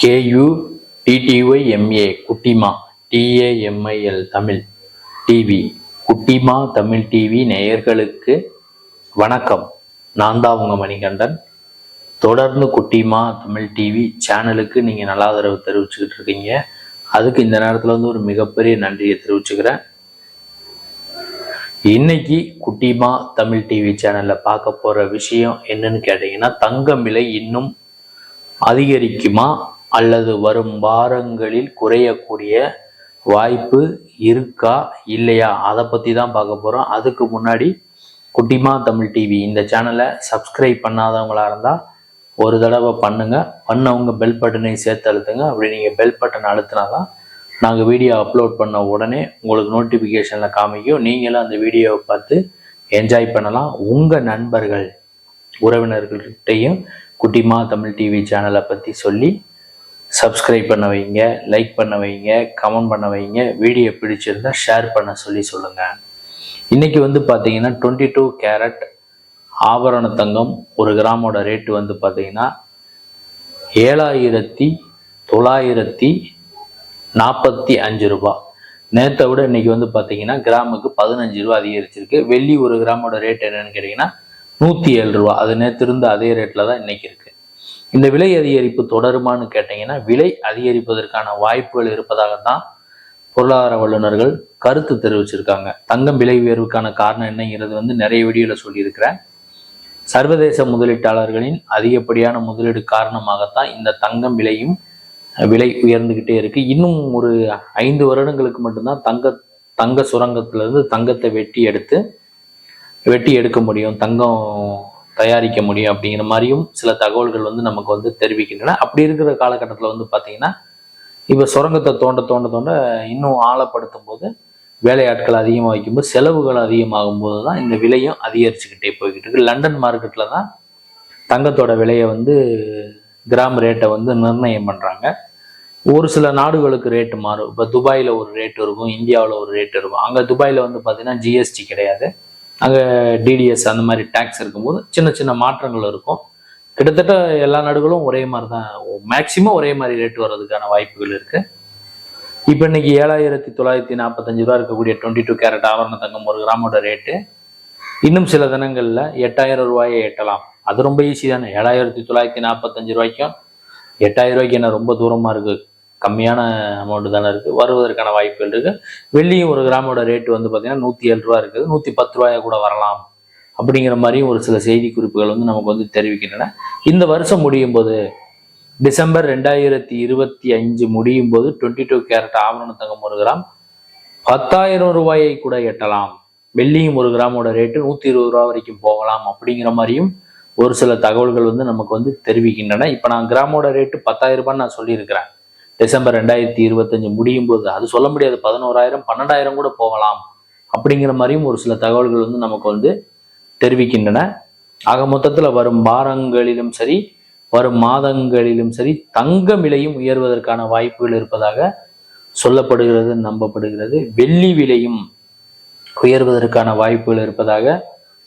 K U டிடிஒய் MA குட்டிமா டிஏஎம்ஐஎல் Tamil. TV குட்டிமா Tamil TV நேயர்களுக்கு வணக்கம். நான் தான் உங்கள் மணிகண்டன். தொடர்ந்து குட்டிமா தமிழ் டிவி சேனலுக்கு நீங்கள் நல்லா ஆதரவு தெரிவிச்சுக்கிட்டு இருக்கீங்க. அதுக்கு இந்த நேரத்தில் வந்து ஒரு மிகப்பெரிய நன்றியை தெரிவிச்சுக்கிறேன். இன்னைக்கு குட்டிமா தமிழ் டிவி சேனலில் பார்க்க போகிற விஷயம் என்னன்னு கேட்டிங்கன்னா தங்கம் விலை இன்னும் அதிகரிக்குமா? அல்லது வரும் வாரங்களில் குறையக்கூடிய வாய்ப்பு இருக்கா இல்லையா? அதை பற்றி தான் பார்க்க போகிறோம் அதுக்கு முன்னாடி குட்டிமா தமிழ் டிவி இந்த சேனலை சப்ஸ்கிரைப் பண்ணாதவங்களாக இருந்தால் ஒரு தடவை பண்ணுங்கள் பண்ணவங்க பெல் பட்டனை சேர்த்து அழுத்துங்க. அப்படி நீங்கள் பெல் பட்டன் அழுத்தினா தான் நாங்கள் வீடியோ அப்லோட் பண்ண உடனே உங்களுக்கு நோட்டிஃபிகேஷனில் காமிக்கும். நீங்களும் அந்த வீடியோவை பார்த்து என்ஜாய் பண்ணலாம். உங்கள் நண்பர்கள் உறவினர்கள்கிட்டையும் குட்டிமா தமிழ் டிவி சேனலை பற்றி சொல்லி சப்ஸ்கிரைப் பண்ண வைங்க லைக் பண்ண வைங்க கமெண்ட் பண்ண வைங்க. வீடியோ பிடிச்சிருந்தா ஷேர் பண்ண சொல்லி சொல்லுங்கள் இன்றைக்கி வந்து பார்த்தீங்கன்னா டுவெண்ட்டி டூ கேரட் ஆபரண தங்கம் ஒரு கிராமோட ரேட்டு வந்து பார்த்தீங்கன்னா ஏழாயிரத்தி தொள்ளாயிரத்தி நாற்பத்தி அஞ்சு ரூபா. நேற்றை விட இன்றைக்கி வந்து பார்த்தீங்கன்னா கிராமுக்கு பதினஞ்சு ரூபா அதிகரிச்சிருக்கு. வெள்ளி ஒரு கிராமோட ரேட் என்னென்னு கேட்டிங்கன்னா நூற்றி ஏழு ரூபா. அது நேற்று இருந்த அதே ரேட்டில் தான் இன்றைக்கி இருக்குது இந்த விலை அதிகரிப்பு தொடருமான்னு கேட்டீங்கன்னா விலை அதிகரிப்பதற்கான வாய்ப்புகள் இருப்பதாக தான் பொருளாதார வல்லுநர்கள் கருத்து தெரிவிச்சிருக்காங்க. தங்கம் விலை உயர்வுக்கான காரணம் என்னங்கிறது வந்து நிறைய வீடியோவில் சொல்லியிருக்கிறேன். சர்வதேச முதலீட்டாளர்களின் அதிகப்படியான முதலீடு காரணமாகத்தான் இந்த தங்கம் விலையும் விலை உயர்ந்துகிட்டே இருக்கு. இன்னும் ஒரு ஐந்து வருடங்களுக்கு மட்டும்தான் தங்க தங்க சுரங்கத்திலிருந்து தங்கத்தை வெட்டி எடுத்து வெட்டி எடுக்க முடியும். தங்கம் தயாரிக்க முடியும் அப்படிங்கிற மாதிரியும் சில தகவல்கள் வந்து நமக்கு வந்து தெரிவிக்கின்றன. அப்படி இருக்கிற காலகட்டத்தில் வந்து பார்த்தீங்கன்னா இப்போ சுரங்கத்தை தோண்ட தோண்ட தோண்ட இன்னும் ஆழப்படுத்தும் போது வேலையாட்கள் அதிகமாக வைக்கும்போது செலவுகள் அதிகமாகும் போது தான் இந்த விலையும் அதிகரிச்சுக்கிட்டே போய்கிட்டு இருக்கு. லண்டன் மார்க்கெட்டில் தான் தங்கத்தோட விலையை வந்து கிராம் ரேட்டை வந்து நிர்ணயம் பண்ணுறாங்க ஒரு சில நாடுகளுக்கு ரேட்டு மாறும். இப்போ துபாயில் ஒரு ரேட் இருக்கும் இந்தியாவில் ஒரு ரேட் இருக்கும். அங்கே துபாயில் வந்து பார்த்தீங்கன்னா ஜிஎஸ்டி கிடையாது. அங்கே டிடிஎஸ் அந்த மாதிரி டேக்ஸ் இருக்கும்போது சின்ன சின்ன மாற்றங்கள் இருக்கும். கிட்டத்தட்ட எல்லா நாடுகளும் ஒரே மாதிரி தான் மேக்சிமம் ஒரே மாதிரி ரேட் வர்றதுக்கான வாய்ப்புகள் இருக்கு. இப்போ இன்னைக்கு ஏழாயிரத்தி தொள்ளாயிரத்தி நாற்பத்தஞ்சு ரூபா இருக்கக்கூடிய டுவெண்ட்டி டூ கேரட் ஆவரண தங்கம் ஒரு கிராமோட ரேட்டு இன்னும் சில தினங்களில் எட்டாயிரம் ரூபாயை எட்டலாம். அது ரொம்ப ஈஸி தானே. ஏழாயிரத்தி தொள்ளாயிரத்தி நாற்பத்தஞ்சு ரூபாய்க்கும் எட்டாயிரம் ரூபாய்க்கு என்ன ரொம்ப தூரமாக இருக்குது கம்மியான அமௌண்ட் தானே இருக்குது வருவதற்கான வாய்ப்புகள் இருக்குது வெள்ளியும் ஒரு கிராமோட ரேட்டு வந்து பார்த்திங்கன்னா நூற்றி ஏழு ரூபா இருக்குது. நூற்றி பத்து ரூபாயா கூட வரலாம். அப்படிங்கிற மாதிரியும் ஒரு சில செய்தி குறிப்புகள் வந்து நமக்கு வந்து தெரிவிக்கின்றன. இந்த வருஷம் முடியும் போது டிசம்பர் ரெண்டாயிரத்தி இருபத்தி அஞ்சு முடியும் போது டுவெண்ட்டி டூ கேரட் ஆவரண தங்கம் ஒரு கிராம் பத்தாயிரம் ரூபாயை கூட எட்டலாம். வெள்ளியும் ஒரு கிராமோட ரேட்டு நூற்றி இருபது ரூபா வரைக்கும் போகலாம் அப்படிங்கிற மாதிரியும் ஒரு சில தகவல்கள் வந்து நமக்கு வந்து தெரிவிக்கின்றன. இப்போ நான் கிராமோட ரேட்டு பத்தாயிரம் ரூபான்னு நான் சொல்லியிருக்கிறேன். டிசம்பர் ரெண்டாயிரத்தி இருபத்தஞ்சு முடியும் போது அது சொல்ல முடியாது பதினோராயிரம் பன்னெண்டாயிரம் கூட போகலாம் அப்படிங்கிற மாதிரியும் ஒரு சில தகவல்கள் வந்து நமக்கு வந்து தெரிவிக்கின்றன. ஆக மொத்தத்தில் வரும் வாரங்களிலும் சரி வரும் மாதங்களிலும் சரி தங்க விலையும் உயர்வதற்கான வாய்ப்புகள் இருப்பதாக சொல்லப்படுகிறது நம்பப்படுகிறது. வெள்ளி விலையும் உயர்வதற்கான வாய்ப்புகள் இருப்பதாக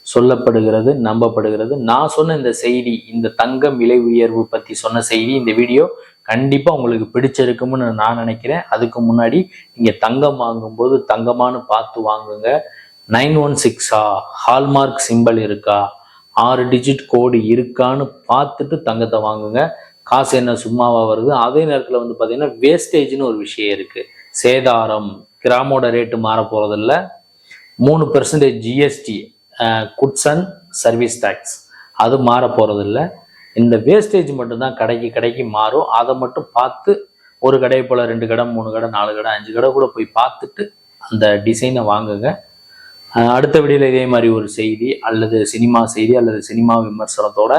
சொல்லப்படுகிறது நம்பப்படுகிறது. நான் சொன்ன இந்த செய்தி இந்த தங்கம் விலை உயர்வு பத்தி சொன்ன செய்தி இந்த வீடியோ கண்டிப்பாக உங்களுக்கு பிடிச்சிருக்கும்னு நான் நினைக்கிறேன். அதுக்கு முன்னாடி நீங்கள் தங்கம் வாங்கும்போது தங்கமானு பார்த்து வாங்குங்க. நைன் ஒன் சிக்ஸா ஹால்மார்க் சிம்பல் இருக்கா? ஆறு டிஜிட் கோடு இருக்கான்னு பார்த்துட்டு தங்கத்தை வாங்குங்க. காசு என்ன சும்மாவாக வருது? அதே நேரத்தில் வந்து பார்த்தீங்கன்னா வேஸ்டேஜ்னு ஒரு விஷயம் இருக்குது சேதாரம் கிராமோட ரேட்டு மாற போகிறதில்ல மூணு percentage GST goods and service tax அது மாற போகிறதில்ல இந்த வேஸ்டேஜ் மட்டும்தான் கடைக்கு கடைக்கு மாறும். அதை மட்டும் பார்த்து ஒரு கடையை போல் ரெண்டு கடை மூணு கடை நாலு கடை அஞ்சு கடை கூட போய் பார்த்துட்டு அந்த டிசைனை வாங்குங்க. அடுத்த வீடியோவில் இதே மாதிரி ஒரு செய்தி அல்லது சினிமா செய்தி அல்லது சினிமா விமர்சனத்தோட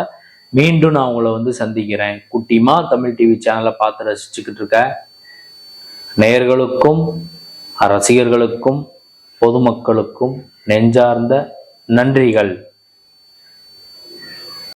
மீண்டும் நான் உங்களை வந்து சந்திக்கிறேன். குட்டிமா தமிழ் டிவி சேனலை பார்த்து ரசிச்சுக்கிட்டு இருக்க. நேயர்களுக்கும் ரசிகர்களுக்கும் பொதுமக்களுக்கும் நெஞ்சார்ந்த நன்றிகள்.